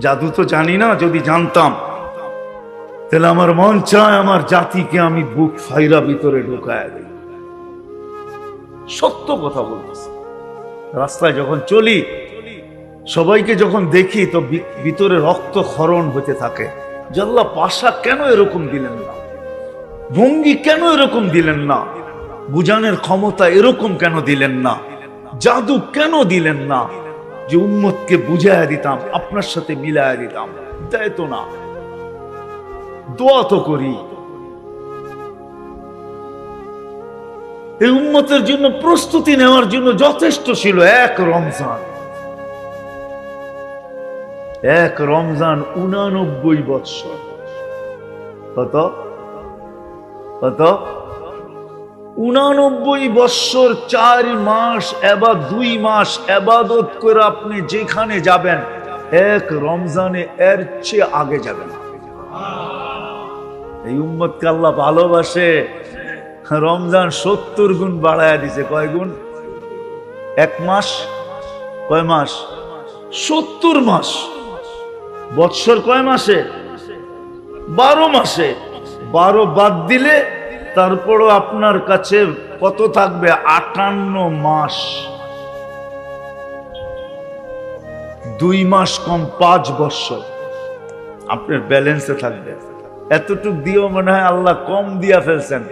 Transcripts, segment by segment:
জাদু তো জানি না, যদি জানতাম। তাহলে আমার মন চায় আমার জাতিকে আমি বুক ফাইরা ভিতরে ঢুকায় দিই। সত্য কথা বলতেছি। রাস্তায় যখন চলি, সবাইকে যখন দেখি, তো ভিতরে রক্ত ক্ষরণ হতে থাকে। জাল্লা পাশা কেন এরকম দিলেন না? ভঙ্গি কেন এরকম দিলেন না? বুঝানোর ক্ষমতা এরকম কেন দিলেন না? জাদু কেন দিলেন না? যে উম্মতকে বুঝাইয়া দিতাম, আপনার সাথে মিলাইয়া দিতাম। দেয় তো না। দোয়া তো করি। এই উম্মতের জন্য, প্রস্তুতি নেওয়ার জন্য যথেষ্ট ছিল এক রমজান। এক রমজান উনানব্বই বৎসর। কত? কত? উনানব্বই বৎসর চার মাস এবার দুই মাস এবাদত করে আপনি যেখানে যাবেন, এক রমজানে এর চেয়ে আগে যাবেন। এই উম্মতকে আল্লাহ ভালোবাসে। রমজান সত্তর গুণ বাড়ায় দিছে। কয় গুণ? এক মাস? কয় মাস? সত্তর মাস। বৎসর কয় মাসে? বারো মাসে। বারো বাদ দিলে তারপরও আপনার কাছে কত থাকবে? আটান্ন মাস। দুই মাস কম পাঁচ বৎসর আপনার ব্যালেন্সে থাকবে। এতটুক দিয়েও মনে হয় আল্লাহ কম দিয়া ফেলছেন।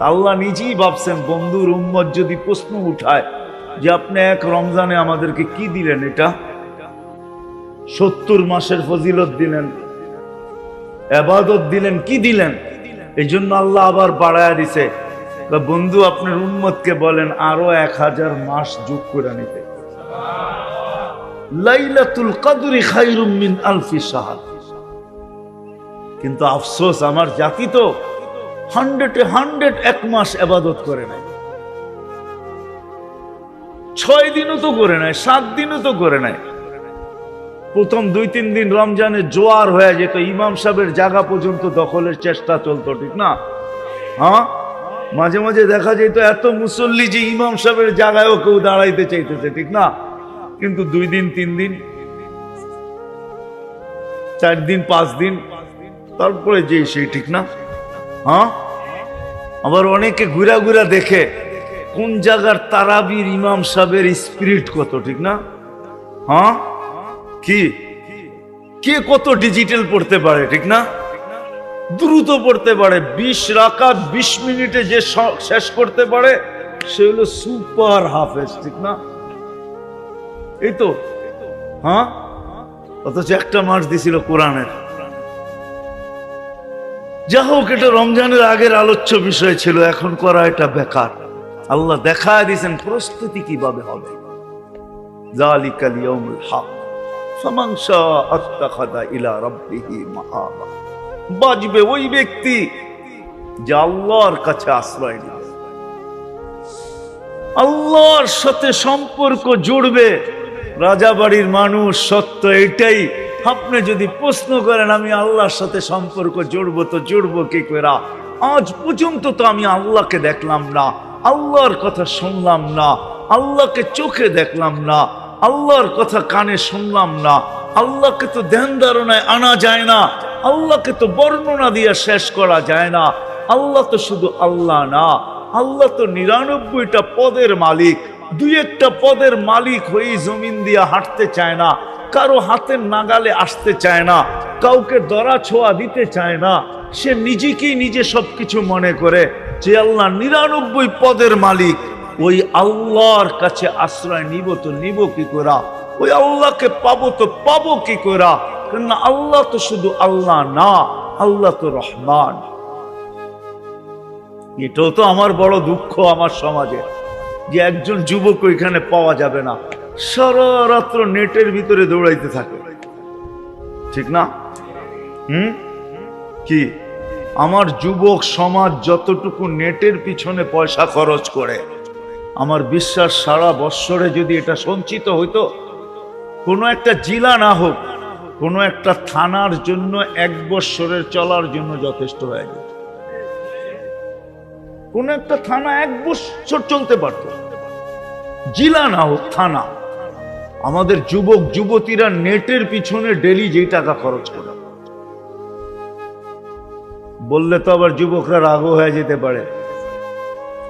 আল্লাহ নিজেই ভাবছেন, বন্ধুর উম্মত যদি প্রশ্ন উঠায় যে আপনি এক রমজানে আমাদেরকে কি দিলেন এটা? সত্তর মাসের ফজিলত দিলেন। এবাদত দিলেন, কি দিলেন? এই জন্য আল্লাহ আবার বাড়ায় দিছে। বন্ধু, আপনার উম্মতকে বলেন, আরও এক হাজার মাস যোগ করে নিতে। লাইলাতুল কদরি আলফি কিন্তু আফসোস, আমার জাতি তো হান্ড্রেডে হান্ড্রেড এক মাস এবাদত করে নাই। ছয় দিনও তো করে নাই, সাত দিনও তো করে নাই। প্রথম দুই, তিন দিন রমজানে জোয়ার হয়ে যেত, ইমাম সাহেবের জায়গা পর্যন্ত দখলের চেষ্টা চলতো, ঠিক না? হ্যাঁ? মাঝে মাঝে দেখা যেত, এত মুসল্লি যে ইমাম সাহেবের জায়গায়ও কেউ দাঁড়াইতে চাইতেছে, ঠিক না? কিন্তু দুই দিন, তিন দিন, চার দিন, পাঁচ দিন, তারপরে যে সেই ঠিক না? হ্যাঁ? আবার অনেকে ঘুরা ঘুরা দেখে কোন জায়গার তারাবির ইমাম সাহেবের স্পিরিট কত, ঠিক না? হ্যাঁ? কি? কে কত ডিজিটাল পড়তে পারে, ঠিক না? দ্রুত পড়তে পারে, বিশ রাকাত, বিশ মিনিটে যে শেষ করতে পারে, সে হলো সুপার হাফেজ, ঠিক না? এই তো। হ্যাঁ? অথচ একটা মাস দিছিল কোরআনের। যা হোক, এটা রমজানের আগের আলোচ্য বিষয় ছিল, এখন করা এটা বেকার। আল্লাহ দেখা দিয়েছেন, প্রস্তুতি কীভাবে হবে? জালিকাল ইয়াউমুল হক। মাআবা বাজবে ওই ব্যক্তি যে আল্লাহর কাছে আশ্রয় নেবে। আল্লাহর সাথে সম্পর্ক জুড়বে। রাজাবাড়ির মানুষ সত্য এটাই। আপনি যদি প্রশ্ন করেন, আমি আল্লাহর সাথে সম্পর্ক জুড়বো তো জুড়বো কি করে? আজ পর্যন্ত তো আমি আল্লাহকে দেখলাম না, আল্লাহর কথা শুনলাম না, আল্লাহকে চোখে দেখলাম না। আল্লাহর কথা কানে শুনলাম না। আল্লাহকে তো ধ্যান ধারণায় আনা যায় না। আল্লাহকে তো বর্ণনা দিয়ে শেষ করা যায় না। আল্লাহ তো শুধু আল্লাহ না। আল্লাহ তো নিরানব্বইটা পদের মালিক। দুই একটা পদের মালিক হয়েই জমিন দিয়ে হাঁটতে চায় না। কারও হাতের নাগালে আসতে চায় না। কাউকে দরা ছোঁয়া দিতে চায় না। সে নিজেকেই নিজে সবকিছু মনে করে যে আল্লাহ নিরানব্বই পদের মালিক। ওই আল্লাহর কাছে আশ্রয় নিব তো নিব কি করা? ওই আল্লাহকে পাবো তো পাবো কি করা? কেননা আল্লাহ তো শুধু আল্লাহ না, আল্লাহ তো রহমান। এটাও তো আমার বড় দুঃখ আমার সমাজে, যে একজন যুবক ওইখানে পাওয়া যাবে না। সারা রাত্র নেটের ভিতরে দৌড়াইতে থাকে। ঠিক না? হুম? কি? আমার যুবক সমাজ যতটুকু নেটের পিছনে পয়সা খরচ করে আমার বিশ্বাস সারা বৎসরে যদি এটা সঞ্চিত হইতো, কোনো একটা জেলা না হোক, কোনো একটা থানার জন্য এক বৎসরের চলার জন্য যথেষ্ট হয়ে যেত কোন একটা থানা এক বছর চলতে পারত। জেলা না হোক, থানা। আমাদের যুবক, যুবতীরা নেটের পিছনে ডেলি যেই টাকা খরচ করে। বললে তো আবার যুবকরা রাগও হয়ে যেতে পারে।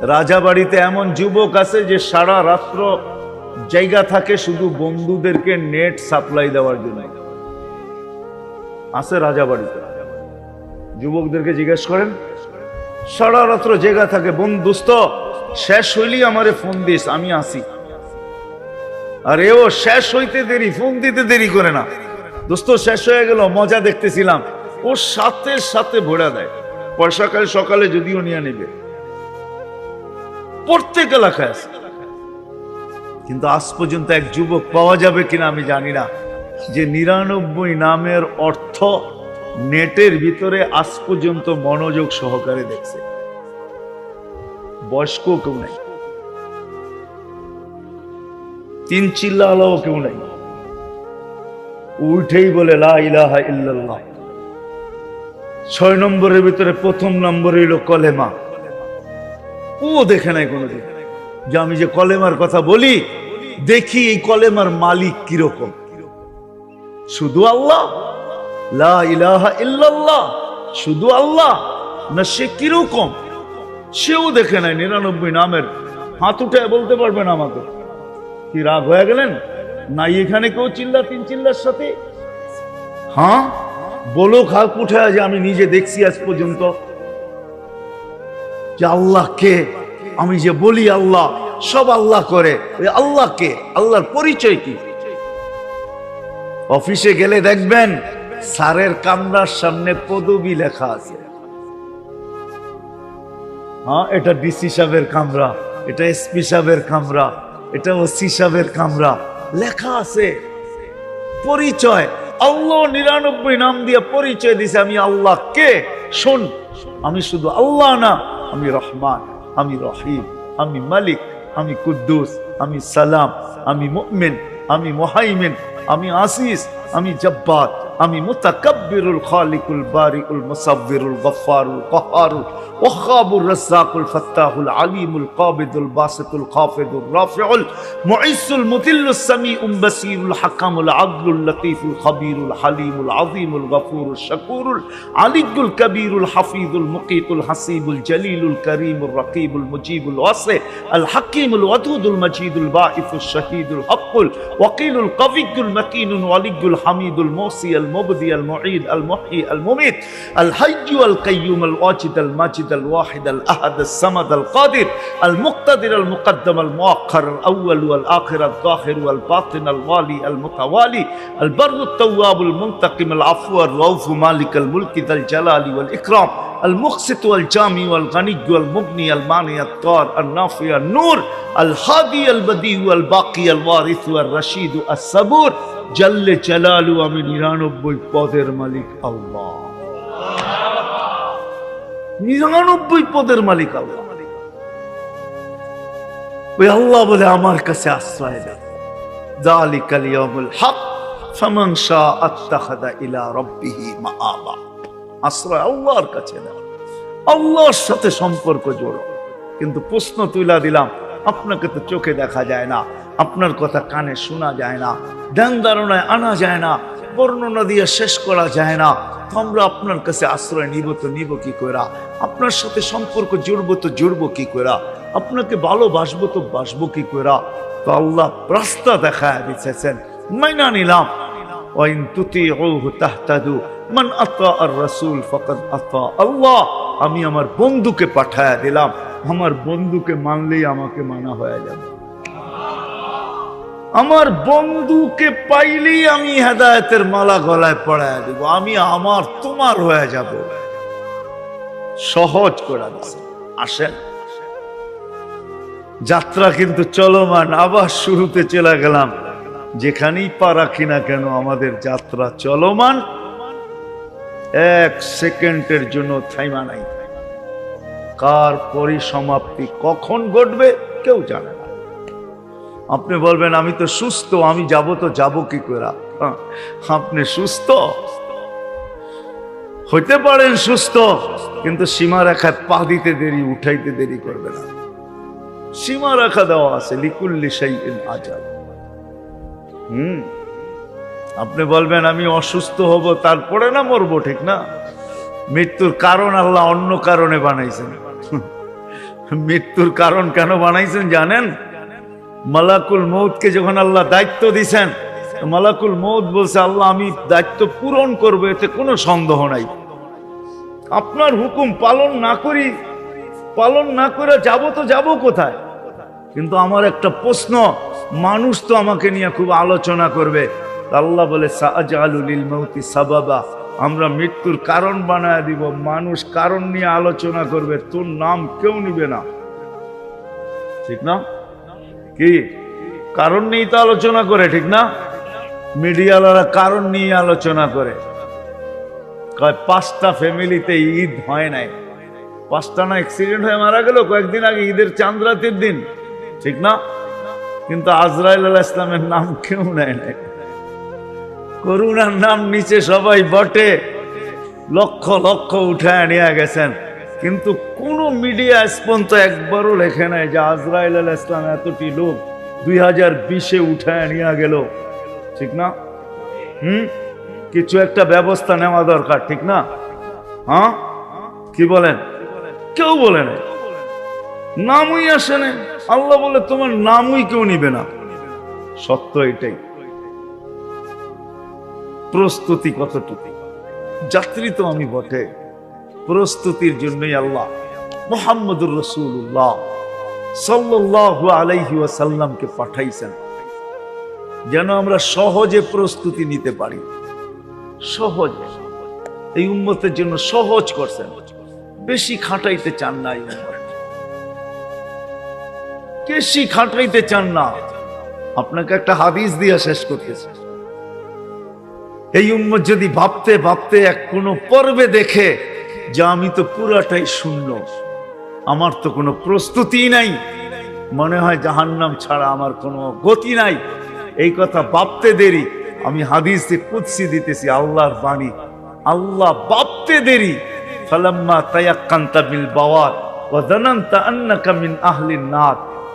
রাজাবাড়িতে এমন যুবক আছে যে সারা রাত্র জায়গা থাকে শুধু বন্ধুদেরকে নেট সাপ্লাই দেওয়ার জন্য। আছে রাজাবাড়িতে। যুবকদেরকে জিজ্ঞেস করেন, সারা রাত্র জায়গা থাকে বন্ধুস্ত শেষ হইলি আমারে ফোন দিস, আমি আসি। আর এও শেষ হইতে দেরি, ফোন দিতে দেরি করে না। দোস্ত, শেষ হয়ে গেল, মজা দেখতেছিলাম। ও সাথে সাথে ভোড়া দেয় পয়সা কাল সকালে যদিও নিয়ে নেবে। প্রত্যেক এলাকায় আছে। কিন্তু আজ পর্যন্ত এক যুবক পাওয়া যাবে কিনা আমি জানি না। যে নিরানব্বই নামের অর্থ নেটের ভিতরে আজ পর্যন্ত মনোযোগ সহকারে দেখছে। বয়স্ক কেউ নাই। তিন চিল্লা আলাও কেউ নাই। উঠেই বলে, লা ছয় নম্বরের ভিতরে প্রথম নম্বর হইল কলেমা। ও দেখে নাই কোনোদিন। যে আমি যে কলেমার কথা বলি, দেখি এই কলেমার মালিক কীরকম। শুধু আল্লাহ? লা শুধু আল্লাহ? না, সে কীরকম? সেও দেখে নাই, নিরানব্বই নামের। হাত উঠে বলতে পারবেন আমাকে। কি রাগ হয়ে গেলেন? নাই এখানে কেউ চিল্লা, তিন চিল্লার সাথে? হ্যাঁ? বলো খাক উঠে যে আমি নিজে দেখছি আজ পর্যন্ত। যে আল্লাহ কে আমি যে বলি আল্লাহ, সব আল্লাহ করে। ওই আল্লাহ কে আল্লাহর পরিচয় কি? অফিসে গেলে দেখবেন স্যারের কামরার সামনে পদবি লেখা আছে। হ্যাঁ এটা ডিসি সাহেবের কামরা, এটা এসপি সাহেবের কামরা, এটা ওসি সাহেবের কামরা। লেখা আছে। পরিচয়, আল্লাহ নিরানব্বই নাম দিয়ে পরিচয় দিছে, আমি আল্লাহ কে শোন, আমি শুধু আল্লাহ না আমি রহমান, আমি রহিম, আমি মালিক, আমি কুদ্দুস, আমি সালাম, আমি মুমিন, আমি মোহাইমিন, আমি আসিস, আমি জব্বার। আমি মুতাকাব্বিরুল খালিকুল বারিকুল মুসাব্বিরুল গফফারুল কহারুল ওয়াখাবুর রাজ্জাকুল ফাত্তাহুল আলিমুল কাবিদুল বাসিতুল খাফিদুল রাফিউল মুইসুল মুতিল্লুস সামিউল বাসিরুল হাকামুল আদলুল লতীফুল খবীরুল হালিমুল আযীমুল গফুরুল শাকুরুল আলিকুল কবীরুল হাফিজুল মুকিতুল হাসিবুল জলিলুল করিমুল রকিবুল মুজিবুল ওয়াসি আল হাকিমুল ওয়াদুদুল মজিদুল বাঈফুল শহীদুল হকুল ওয়াকিলুল কবিকুল মকিনুল ওয়ালিকুল হামিদুল মোসি المبدي المعيد المحيي المميت الحي والقيوم الواجد الماجد الواحد الأحد الصمد القادر المقتدر المقدم المؤخر الأول والآخر الظاهر والباطن الوالي المتوالي البر التواب المنتقم العفو الروف مالك الملك ذا الجلال والإكرام. المقسط والجامع والغني والمبني المانع الطار النافع النور الهادي البديع الباقي الوارث الرشيد الصبور جل جلاله আমি নিরানব্বই পদের মালিক আল্লাহ নিরানব্বই পদের মালিক আল্লাহ ওই আল্লাহ বলে আমার কাছে আশ্রয় দেয় জালিকাল ইয়াউমুল হক ফামান শাআ আত্তাখাযা ইলা রাব্বিহি মাআবা আশ্রয় আল্লাহর কাছে নাও আল্লাহর সাথে সম্পর্ক জোড়ো। কিন্তু প্রশ্ন তুলা দিলাম, আপনাকে তো চোখে দেখা যায় না, আপনার কথা কানে শোনা যায় না, ধ্যান ধারণায় আনা যায় না, বর্ণনা দিয়ে শেষ করা যায় না। আমরা আপনার কাছে আশ্রয় নিব তো নিব কি করা? আপনার সাথে সম্পর্ক জুড়বো তো জুড়বো কি করা? আপনাকে ভালোবাসবো তো বাসবো কি করা? তো আল্লাহ রাস্তা দেখায় দিতেছেন মাইনা নিলাম। তাহতাদু। মান আতা আর রাসূল ফাকাদ আতা আল্লাহ, আমি আমার বন্ধুকে পাঠায়া দিলাম। আমার বন্ধুকে মানলেই আমাকে মানা হয়ে যাবে। আমার বন্ধুকে পাইলেই আমি হেদায়েতের মালা গলায় পড়ায় দিব। আমি আমার, তোমার হয়ে যাব। সহজ করে দিছে। আসেন। যাত্রা কিন্তু চলমান। আবার শুরুতে চলে গেলাম। যেখানেই পা রাখি না কেন, আমাদের যাত্রা চলমান। এক সেকেন্ডের জন্য থাইমা নাই। কার পরিসমাপ্তি কখন ঘটবে কেউ জানে না। আপনি বলবেন আমি তো সুস্থ আমি যাব তো যাব কি করে? হ্যাঁ, আপনি সুস্থ? হইতে পারেন সুস্থ কিন্তু সীমা রেখায় পা দিতে দেরি উঠাইতে দেরি করবে না। সীমা রেখা দেওয়া আছে লিকুল্লি সেই আজাদ। হুম। আপনি বলবেন, আমি অসুস্থ হব, তারপরে না মরবো, ঠিক না? মৃত্যুর কারণ আল্লাহ অন্য কারণে বানাইছেন। মৃত্যুর কারণ কেন বানাইছেন জানেন? মালাকুল মৌতকে যখন আল্লাহ দায়িত্ব দিছেন মালাকুল মৌত বলছে, আল্লাহ, আমি দায়িত্ব পূরণ করব, এতে কোনো সন্দেহ নাই। আপনার হুকুম পালন না করি, পালন না করে যাব তো যাব কোথায়? কিন্তু আমার একটা প্রশ্ন, মানুষ তো আমাকে নিয়ে খুব আলোচনা করবে। আল্লাহ বলে সাজালুলিল মৌতি সাবাবা। আমরা মৃত্যুর কারণ বানায় দিব, মানুষ কারণ নিয়ে আলোচনা করবে, তোর নাম কেউ নিবে না। ঠিক না? কি? কারণ নিয়ে তো আলোচনা করে, ঠিক না? মিডিয়ালারা কারণ নিয়ে আলোচনা করে। কয়, পাঁচটা ফ্যামিলিতে ঈদ হয় নাই। পাঁচটা না অ্যাক্সিডেন্ট হয়ে মারা গেল, কয়েকদিন আগে ঈদের চাঁদ রাতের দিন। ঠিক না? কিন্তু আজরাইল আলাহ ইসলামের নাম কেউ নেয় নাই। করুণার নাম নিচে সবাই বটে। লক্ষ লক্ষ উঠায় নিয়ে গেছেন। কিন্তু কোন মিডিয়া স্পন্ত একবারও লেখে নাই যে আজরাইল আলাহ ইসলাম এতটি লোক দুই হাজার বিশে উঠায় নিয়ে গেল। ঠিক না? হুম? কিছু একটা ব্যবস্থা নেওয়া দরকার, ঠিক না? হ্যাঁ? কি বলেন? কেউ বলে না নামই আসে না আল্লাহ বলে, তোমার নামই কেউ নিবে না। সত্য এটাই। প্রস্তুতি কতটুকু? যাত্রী তো আমি বটে। প্রস্তুতির জন্যই আল্লাহ মোহাম্মদুর রসুল্লাহ সাল্লাহ আলাইহি ওয়াসাল্লামকে পাঠাইছেন। যেন আমরা সহজে প্রস্তুতি নিতে পারি। সহজে। এই উম্মতের জন্য সহজ করছেন। বেশি খাটাইতে চান না এই বেশি খাটাইতে চান না। আপনাকে একটা হাদিস দিয়া শেষ করতেছে। এই উম্মত যদি ভাবতে ভাবতে এক কোনো পর্বে দেখে যে আমি তো পুরাটাই শূন্য, আমার তো কোনো প্রস্তুতি নাই, মনে হয় জাহান্নাম ছাড়া আমার কোনো গতি নাই। এই কথা ভাবতে দেরি, আমি হাদিসে কুৎসি দিতেছি আল্লাহর বাণী। আল্লাহ ভাবতে দেরি। ফালাম্মা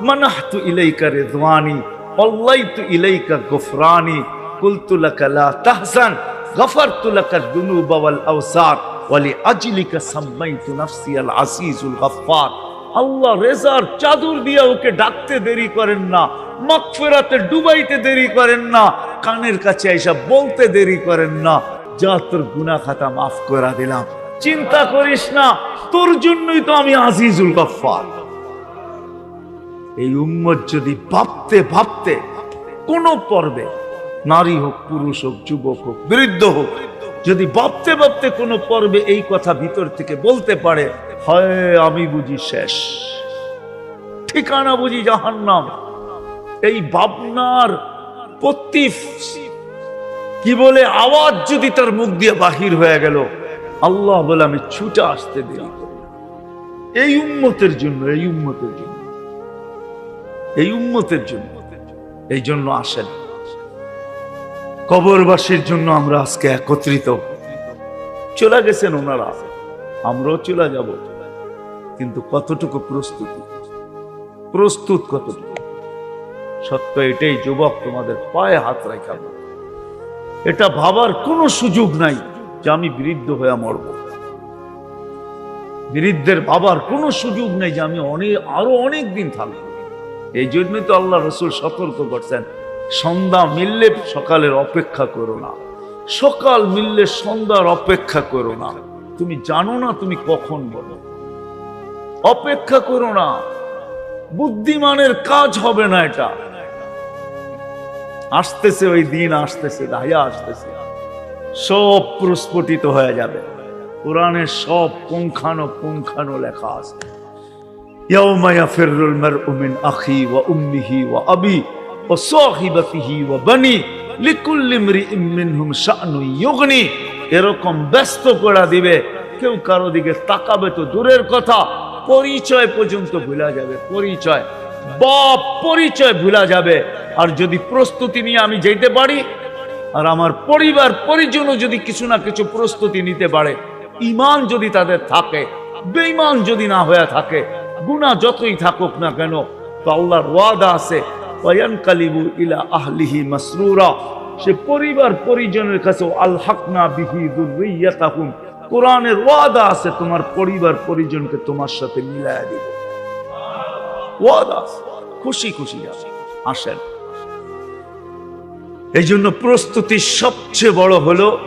মানাহতু ইলাইকা কুলতুলাকা আল্লাহ রেজার চাদর ওকে ডাকতে দেরি করেন না মকফেরাতে ডুবাইতে দেরি করেন না, কানের কাছে বলতে দেরি করেন না, যা তোর গুনা খাতা মাফ করা দিলাম। চিন্তা করিস না, তোর জন্যই তো আমি আজিজুল গফার এই উম্মত যদি ভাবতে ভাবতে কোনো পর্বে নারী হোক, পুরুষ হোক, যুবক হোক, বৃদ্ধ হোক, যদি ভাবতে ভাবতে কোনো পর্বে এই কথা ভিতর থেকে বলতে পারে, হয় আমি বুঝি শেষ। ঠিকানা বুঝি জাহান্নাম। এই ভাবনার কি বলে আওয়াজ যদি তার মুখ দিয়ে বাহির হয়ে গেল, আল্লাহ বলে আমি ছুটে আসতে দেরি এই উম্মতের জন্য, এই উম্মতের জন্য, এই উম্মতের জন্য, এই জন্য আসেন। কবরবাসীর জন্য আমরা আজকে একত্রিত। চলে গেছেন ওনারা। আমরাও চলে যাব। কিন্তু কতটুকু প্রস্তুতি? প্রস্তুত কতটুকু? সত্য এটাই, যুবক, তোমাদের পায়ে হাত রাখা এটা ভাবার কোনো সুযোগ নাই যে আমি বৃদ্ধ হয়ে মরব। বৃদ্ধের ভাবার কোনো সুযোগ নেই যে আমি অনেক আরও অনেক দিন থাকব। এই জন্যই তো আল্লাহ রসুল সতর্ক করছেন। সন্ধ্যা মিললে সকালের অপেক্ষা করো না। সকাল মিললে সন্ধ্যার অপেক্ষা করো না। তুমি জানো না তুমি কখন বলো। অপেক্ষা করো না। বুদ্ধিমানের কাজ হবে না এটা। আসতেছে ওই দিন, আসতেছে দাহিয়া আসতেছে। সব প্রস্ফুটিত হয়ে যাবে। কোরআনে সব পুঙ্খানো পুঙ্খানো লেখা আছে। ইয়াউমায়া ফিরুল মের উমিন আখি ওয়া উম্মিহি ওয়া আবি। وصاحبته وبني لكل امرئ منهم شأن يغني এরকম ব্যস্ত করে দিবে কেউ কারো দিকে তাকাবে তো দূরের কথা পরিচয় পর্যন্ত ভুলা যাবে পরিচয় বাপ পরিচয় ভুলা যাবে আর যদি প্রস্তুতি নিয়ে আমি যেতে পারি আর আমার পরিবার পরিজনও যদি কিছু না কিছু প্রস্তুতি নিতে পারে ইমান যদি তাদের থাকে বেঈমান যদি না হয়ে থাকে গুণা যতই থাকুক না কেন তো আল্লাহর ওয়াদা আছে ওয়ান ইলা আহলিহি মাসরুরা। সে পরিবার পরিজনের কাছে আল হাকনা বিহি দুর্রিয়াতাহুম কোরআনের ওয়াদা আছে, তোমার পরিবার পরিজনকে তোমার সাথে মিলায়া দিব। ওয়াদা। খুশি খুশি আসেন। এই জন্য প্রস্তুতি সবচেয়ে বড় হলো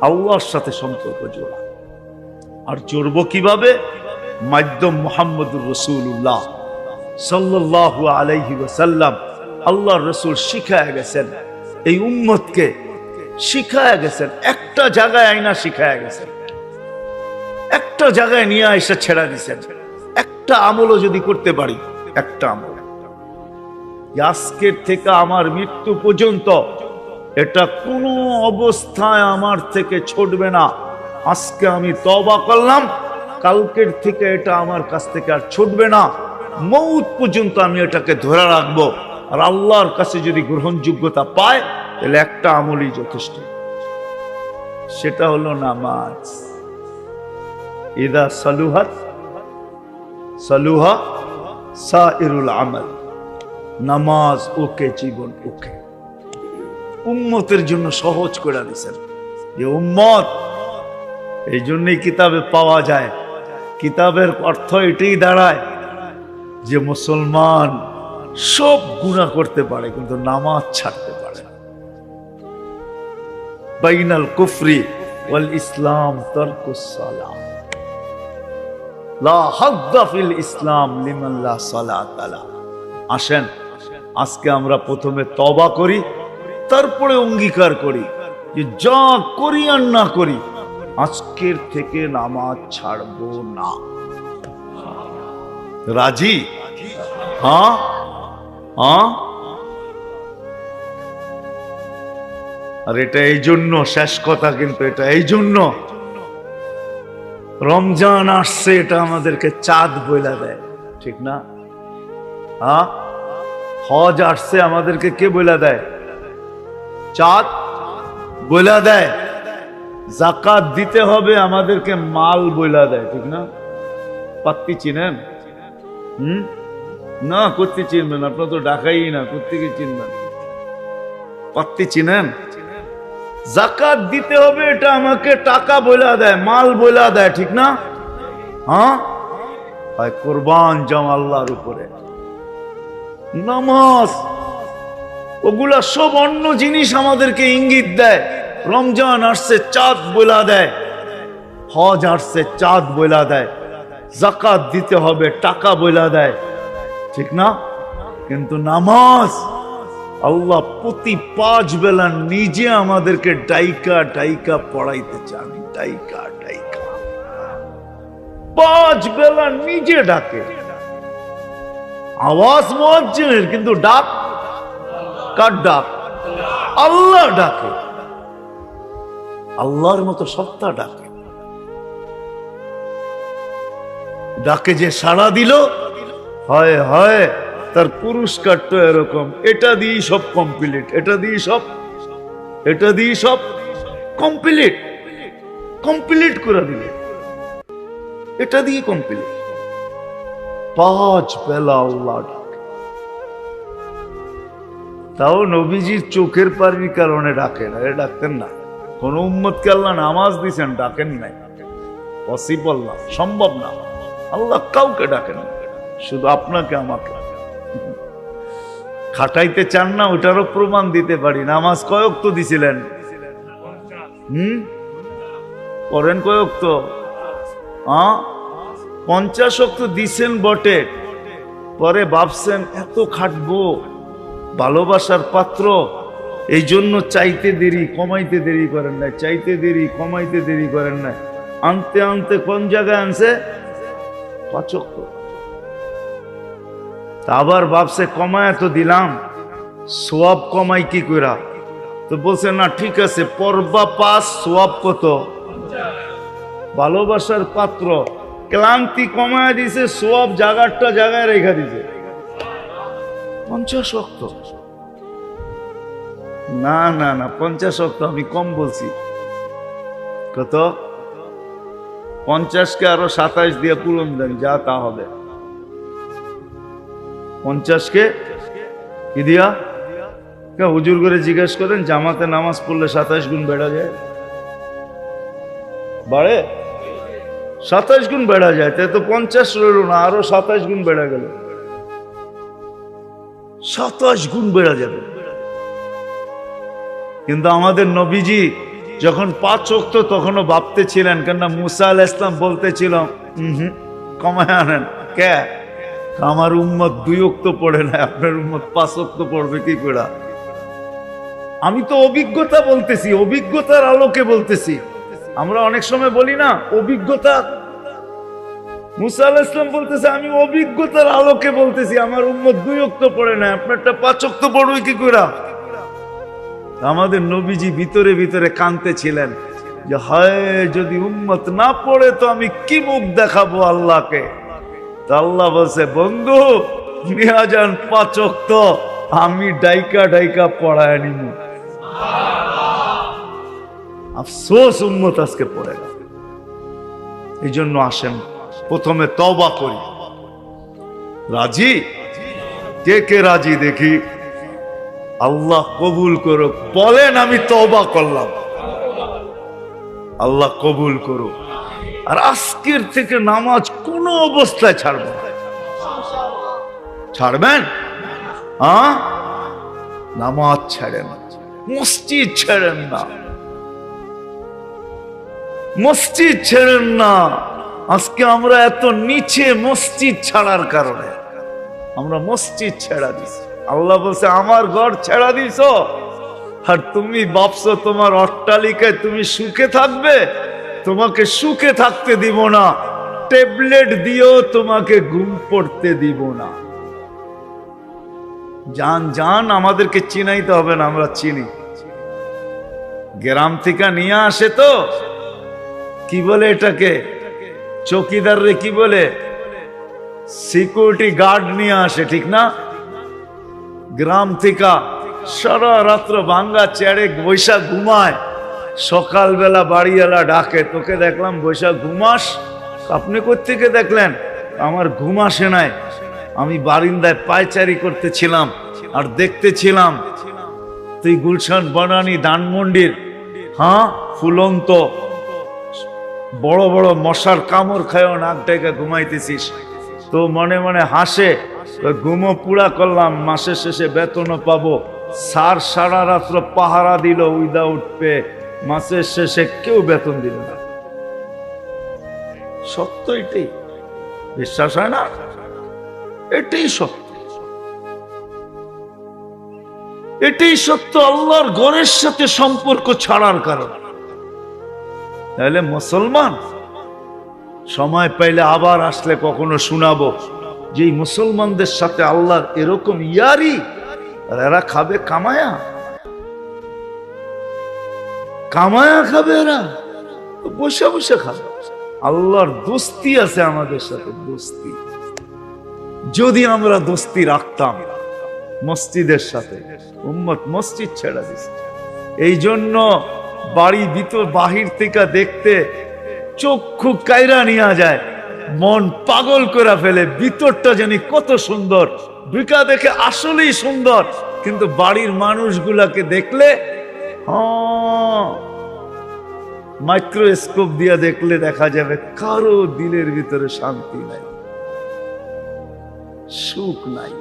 আল্লাহর সাথে সম্পর্ক জোড়া। আর জড়ব কীভাবে? মাধ্যম মোহাম্মদুর রসুল্লাহ সাল্লাল্লাহু আলাইহি ওয়াসাল্লাম, আল্লাহর রসুল শিখায় গেছেন। এই উম্মতকে শিখায় গেছেন। একটা জায়গায় আইনা শিখায় গেছেন। একটা জায়গায় নিয়ে এসে ছেড়া দিছেন। একটা আমলও যদি করতে পারি, একটা আমল। আজকের থেকে আমার মৃত্যু পর্যন্ত এটা কোনো অবস্থায় আমার থেকে ছুটবে না। আজকে আমি তবা করলাম, কালকের থেকে এটা আমার কাছ থেকে আর ছুটবে না। মৌত পর্যন্ত আমি এটাকে ধরে রাখব। আর আল্লাহর কাছে যদি গ্রহণযোগ্যতা পায়, তাহলে একটা আমলই যথেষ্ট। সেটা হলো নামাজ। ইদা সালুহাত, সালুহা সাইরুল আমল। নামাজ ওকে, জীবন ওকে। উম্মতের জন্য সহজ করে দিছেন যে উম্মত, এই জন্যই কিতাবে পাওয়া যায়। কিতাবের অর্থ এটাই দাঁড়ায়। যে মুসলমান সব গুণা করতে পারে, কিন্তু নামাজ ছাড়তে পারে বাইনাল কুফরি ওয়াল ইসলাম তরকুস সালাম লা হাদ্দা ফিল ইসলাম লিমান লা সালাত লা। আসেন, আজকে আমরা প্রথমে তবা করি, তারপরে অঙ্গীকার করি, যে যা করি আর না করি, আজকের থেকে নামাজ ছাড়বো না। রাজি? হ্যাঁ? হ্যাঁ? আর এটা এই জন্য, শেষ কথা কিন্তু এটা এই জন্য। রমজান আসছে, এটা আমাদেরকে চাঁদ বইলা দেয়, ঠিক না? হ্যাঁ? হজ আসছে, আমাদেরকে কে বইলা দেয়? চাঁদ বইলা দেয়। জাকাত দিতে হবে, আমাদেরকে মাল বইলা দেয়, ঠিক না? পাত্তি চিনেন? হুম? না করতে চিনবেন, আপনার তো ডাকাই না কোথেকে চিনবেন। পাত্তি চিনেন? জাকাত দিতে হবে, এটা আমাকে টাকা বইলা দেয়, মাল বইলা দেয়, ঠিক না? হ্যাঁ কোরবান জম আল্লাহর উপরে। নামাজ, ওগুলা সব অন্য জিনিস আমাদেরকে ইঙ্গিত দেয়। রমজান আসছে, চাঁদ বইলা দেয়। হজ আসছে, চাঁদ বইলা দেয়। জাকাত দিতে হবে, টাকা বইলা দেয়। ঠিক না? কিন্তু নামাজ, আল্লাহ প্রতি পাঁচ বেলা নিজে আমাদেরকে ডাইকা ডাইকা পড়াইতে চান। ডাইকা ডাইকা। পাঁচ বেলা নিজে ডাকে। আওয়াজ মুয়াজ্জিনের, কিন্তু ডাক? কার ডাক? আল্লাহ ডাকে। আল্লাহর মতো সত্তা ডাকে। ডাকে যে সাড়া দিল, হয় হয়, তার পুরস্কার তো এরকম। এটা দিয়ে সব কমপ্লিট এটা দিয়ে সব, এটা দিয়ে সব কমপ্লিট কমপ্লিট করে দিলে। এটা দিয়ে কমপ্লিট পাঁচ বেলা আল্লাহ তাও নবীজির চোখের পারির কারণে ডাকেন আরে ডাকতেন না। কোন উম্মতকে আল্লাহ নামাজ দিছেন, ডাকেন নাই। পসিবল না, সম্ভব না। আল্লাহ কাউকে ডাকেন শুধু আপনাকে, আমাকে। খাটাইতে চান না, ওটারও প্রমাণ দিতে পারি। নামাজ কয়ক তো দিছিলেন? হুম? পড়েন কয়ক তো? পঞ্চাশ অক্ত দিছেন বটে। পরে ভাবছেন, এত খাটবো, ভালোবাসার পাত্র। এই জন্য চাইতে দেরি, কমাইতে দেরি করেন না চাইতে দেরি, কমাইতে দেরি করেন না আনতে আনতে কোন জায়গায় আনছে? পাচক। আবার ভাবছে কমায় তো দিলাম, সোয়াব কমাই কি কইরা? তো বলছে, না, ঠিক আছে, পর্বা পাস সোয়াব কত? ভালোবাসার পাত্র, ক্লান্তি কমায় দিছে, সোয়াব জাগারটা জায়গায় রেখা দিছে। পঞ্চাশ অক্ত না না না, পঞ্চাশ অক্ত আমি কম বলছি। কত? পঞ্চাশকে আরও সাতাইশ দিয়ে পূরণ দেন, যা তা হবে। পঞ্চাশকে কি দিয়া? হুজুর করে জিজ্ঞেস করেন, জামাতে নামাজ পড়লে সাতাশ গুণ বেড়া যায়? বাড়ে? সাতাশ গুণ বেড়া যায় তাই তো পঞ্চাশ রইল না, আরও সাতাশ গুণ বেড়া গেল। সাতাশ গুণ বেড়া যাবে। কিন্তু আমাদের নবীজি যখন পাঁচ অক্ত তখনও ভাবতে ছিলেন কেননা মুসা আল ইসলাম বলতেছিল হুম কমায় আনেন। কে? আমার উম্মত দুই অক্ত পড়ে না আপনার উম্মত পাঁচ অক্ত পড়বে, কি করে আমি তো অভিজ্ঞতা বলতেছি, অভিজ্ঞতার আলোকে বলতেছি। আমরা অনেক সময় বলি না, অভিজ্ঞতা? মুসা আল ইসলাম বলতেছে, আমি অভিজ্ঞতার আলোকে বলতেছি, আমার উম্মত দুই অক্ত পড়ে না আপনারটা পাঁচ অক্ত পড়বে, কি করে আমাদের নবীজি ভিতরে ভিতরে কানতে ছিলেন যে, হায়, যদি উম্মত না পড়ে তো আমি কি মুখ দেখাবো আল্লাহকে? তা আল্লাহ বলছে, বন্ধু নিয়ে যান পাচক তো আমি ডাইকা ডাইকা পড়ায় নিব আফসোস উম্মত আজকে পড়ে না। এই জন্য আসেন, প্রথমে তবা করি। রাজি? কে কে রাজি দেখি। আল্লাহ কবুল করুক। বলেন, আমি তবা করলাম। আল্লাহ কবুল করুক। আর আজকের থেকে নামাজ কোনো অবস্থায় ছাড়বেন ছাড়বেন? হ্যাঁ? নামাজ ছাড়েন। মসজিদ ছেড়েন না। মসজিদ ছেড়েন না। আজকে আমরা এত নিচে মসজিদ ছাড়ার কারণে। আমরা মসজিদ ছেড়া দিছি। আল্লাহ বলছে, আমার ঘর ছেড়া দিছ। আর তুমি ভাবছ তোমার অট্টালিকায় তুমি সুখে থাকবে? তোমাকে সুখে থাকতে দিব না। ট্যাবলেট দিয়েও তোমাকে ঘুম পড়তে দিব না। যান যান, আমাদেরকে চিনাইতে হবে না, আমরা চিনি। গ্রাম থেকে নিয়ে আসে তো। কি বলে এটাকে? চকিদার রে কি বলে? সিকিউরিটি গার্ড নিয়ে আসে, ঠিক না? গ্রাম থেকে সারা রাত্র ভাঙ্গা চেড়ে বৈশাখ ঘুমায়। সকালবেলা বাড়িওয়ালা ডাকে, তোকে দেখলাম বৈশাখ ঘুমাস? আপনি কোথেকে দেখলেন? আমার ঘুম আসে নাই। আমি বারিন্দায় পায়চারি করতেছিলাম আর দেখতেছিলাম। তুই গুলশান বনানি দানমন্ডির হ্যাঁ ফুলন্ত, বড় বড় মশার কামড় খায় নাক ডেকে ঘুমাইতেছিস। তো মনে মনে হাসে ঘুমো পুরা করলাম মাসের শেষে বেতনও পাবো। সার সারা রাত্র পাহারা দিল উইদাউট পে মাসের শেষে কেউ বেতন দিল না। সত্য এটাই। বিশ্বাস হয় না? এটাই সত্য। এটাই সত্য, আল্লাহর ঘরের সাথে সম্পর্ক ছাড়ার কারণ। তাহলে মুসলমান সময় পাইলে আবার আসলে কখনো শোনাবো। যে মুসলমানদের সাথে আল্লাহর এরকম ইয়ারি এরা খাবে কামায়া। কামায়া খাবে এরা। বসে বসে খাবে। আল্লাহর দোস্তি আছে আমাদের সাথে, দোস্তি। যদি আমরা দোস্তি রাখতাম মসজিদের সাথে, উম্মত মসজিদ ছেড়া দিছে। এই জন্য বাড়ি ভিতর বাহির থেকে দেখতে চক্ষু কায়রা নিয়ে যায়, মন পাগল করে ফেলে, ভিতরটা জানি কত সুন্দর। বিকা দেখে আসলেই সুন্দর, কিন্তু বাড়ির মানুষগুলাকে দেখলে মাইক্রোস্কোপ দিয়ে দেখলে দেখা যাবে কারও দিলের ভিতরে শান্তি নাই, সুখ নাই।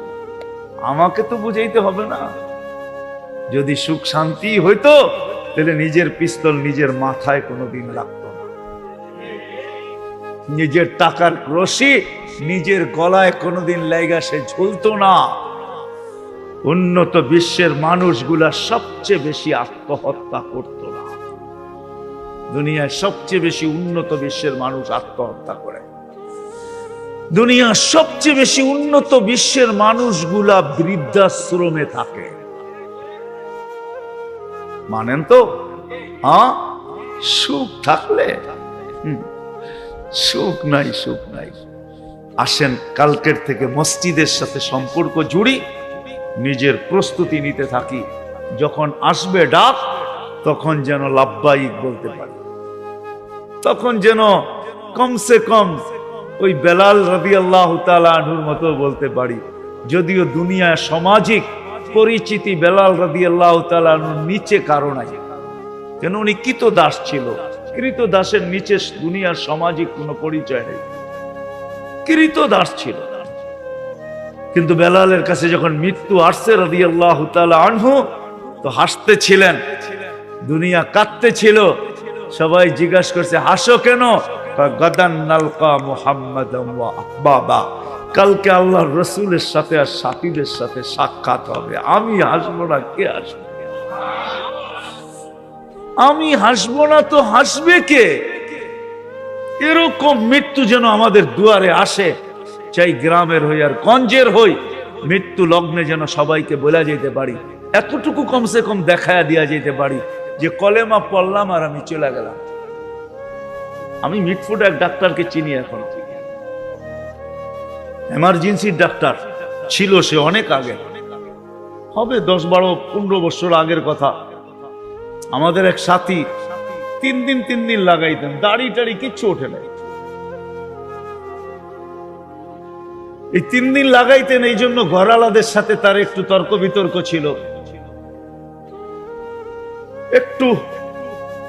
আমাকে তো বুঝাইতে হবে না। যদি সুখ শান্তি হইতো, তাহলে নিজের পিস্তল নিজের মাথায় কোনোদিন না নিজের টাকার রশি নিজের গলায় কোনোদিন লাইগা সে ঝুলতো না। উন্নত বিশ্বের মানুষগুলা সবচেয়ে বেশি আত্মহত্যা করত না। দুনিয়ায় সবচেয়ে বেশি উন্নত বিশ্বের মানুষ আত্মহত্যা করে। দুনিয়ার সবচেয়ে বেশি উন্নত বিশ্বের মানুষগুলা বৃদ্ধাশ্রমে থাকে। মানেন তো? হ্যাঁ সুখ থাকলে? হুম, সুখ নাই সুখ নাই। আসেন কালকের থেকে মসজিদের সাথে সম্পর্ক জুড়ি, নিজের প্রস্তুতি নিতে থাকি। যখন আসবে ডাক, তখন যেন লাভবাহিক বলতে পারি। তখন যেন কমসে কম ওই বেলাল রবি আল্লাহ তালুর মতো বলতে পারি। যদিও দুনিয়ায় সামাজিক, পরিচিতি বেলাল রাদি আল্লাহ নিচে কারণ নাই। কেন উনি কৃত দাস ছিল? কৃত দাসের নিচে দুনিয়ার সামাজিক কোনো পরিচয় নেই। কৃত দাস ছিল। কিন্তু বেলালের কাছে যখন মৃত্যু আসছে রাদি আল্লাহ আনহু, তো হাসতে ছিলেন দুনিয়া কাঁদতে ছিল সবাই জিজ্ঞাসা করছে, হাসো কেন? কালকে আল্লাহর রসুলের সাথে আর সাথীদের সাথে সাক্ষাৎ হবে। আমি হাসবো না, কে হাসবে? আমি হাসবো না তো হাসবে কে? এরকম মৃত্যু যেন আমাদের দুয়ারে আসে, চাই গ্রামের হই আর গঞ্জের হই, মৃত্যু লগ্নে যেন সবাইকে বলা যেতে পারি, এতটুকু কমসে কম দেখায়া দিয়া যেতে পারি, যে কলেমা পড়লাম আর আমি চলে গেলাম। আমি মিটফুট এক ডাক্তারকে চিনি এখন। এমার্জেন্সির ডাক্তার ছিল সে অনেক আগে। হবে দশ বারো পনেরো বছর আগের কথা। আমাদের এক সাথী তিন দিন তিন দিন লাগাইতেন, দাড়ি টাড়ি কিচ্ছু ওঠে নাই। এই তিন দিন লাগাইতেন, এই জন্য ঘরালাদের সাথে তার একটু তর্ক বিতর্ক ছিল। একটু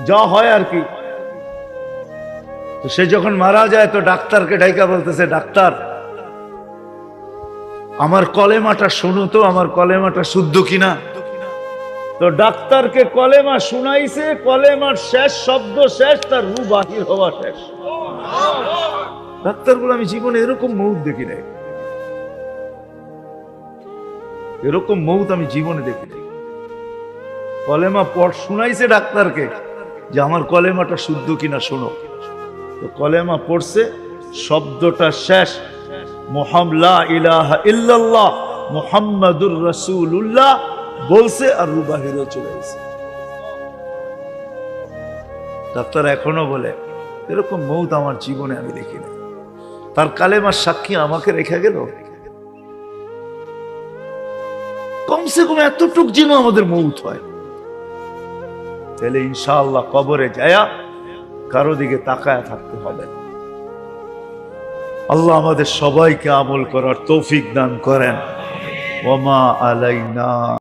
যা হয় আর কি। সে যখন মারা যায়, তো ডাক্তারকে ডাইকা বলতেছে, ডাক্তার, আমার কলেমাটা শুনো তো, আমার কলেমাটা শুদ্ধ কিনা? তো ডাক্তারকে কলেমা শুনাইছে, কলেমার শেষ শব্দ শেষ, তার রু বাহির হওয়া শেষ। ডাক্তার বলে আমি জীবনে এরকম মৌত দেখি নাই। এরকম মৌত আমি জীবনে দেখি নাই। কলেমা পড় শুনাইছে ডাক্তারকে যে আমার কলেমাটা শুদ্ধ কিনা শোনো। তো কলেমা পড়ছে, শব্দটা শেষ। মোহাম্মদুর রসুল্লাহ বলছে আর রু বাহিরে চলে গেছে। ডাক্তার এখনও বলে, এরকম মৌত আমার জীবনে আমি দেখি না তার কালেমার সাক্ষী আমাকে রেখে গেল। কমসে কম এতটুক যেন আমাদের মৌত হয়। তাহলে ইনশাআল্লাহ কবরে যায়া কারও দিকে তাকায় থাকতে হবে। আল্লাহ আমাদের সবাইকে আমল করার তৌফিক দান করেন। ওমা আলাইনা।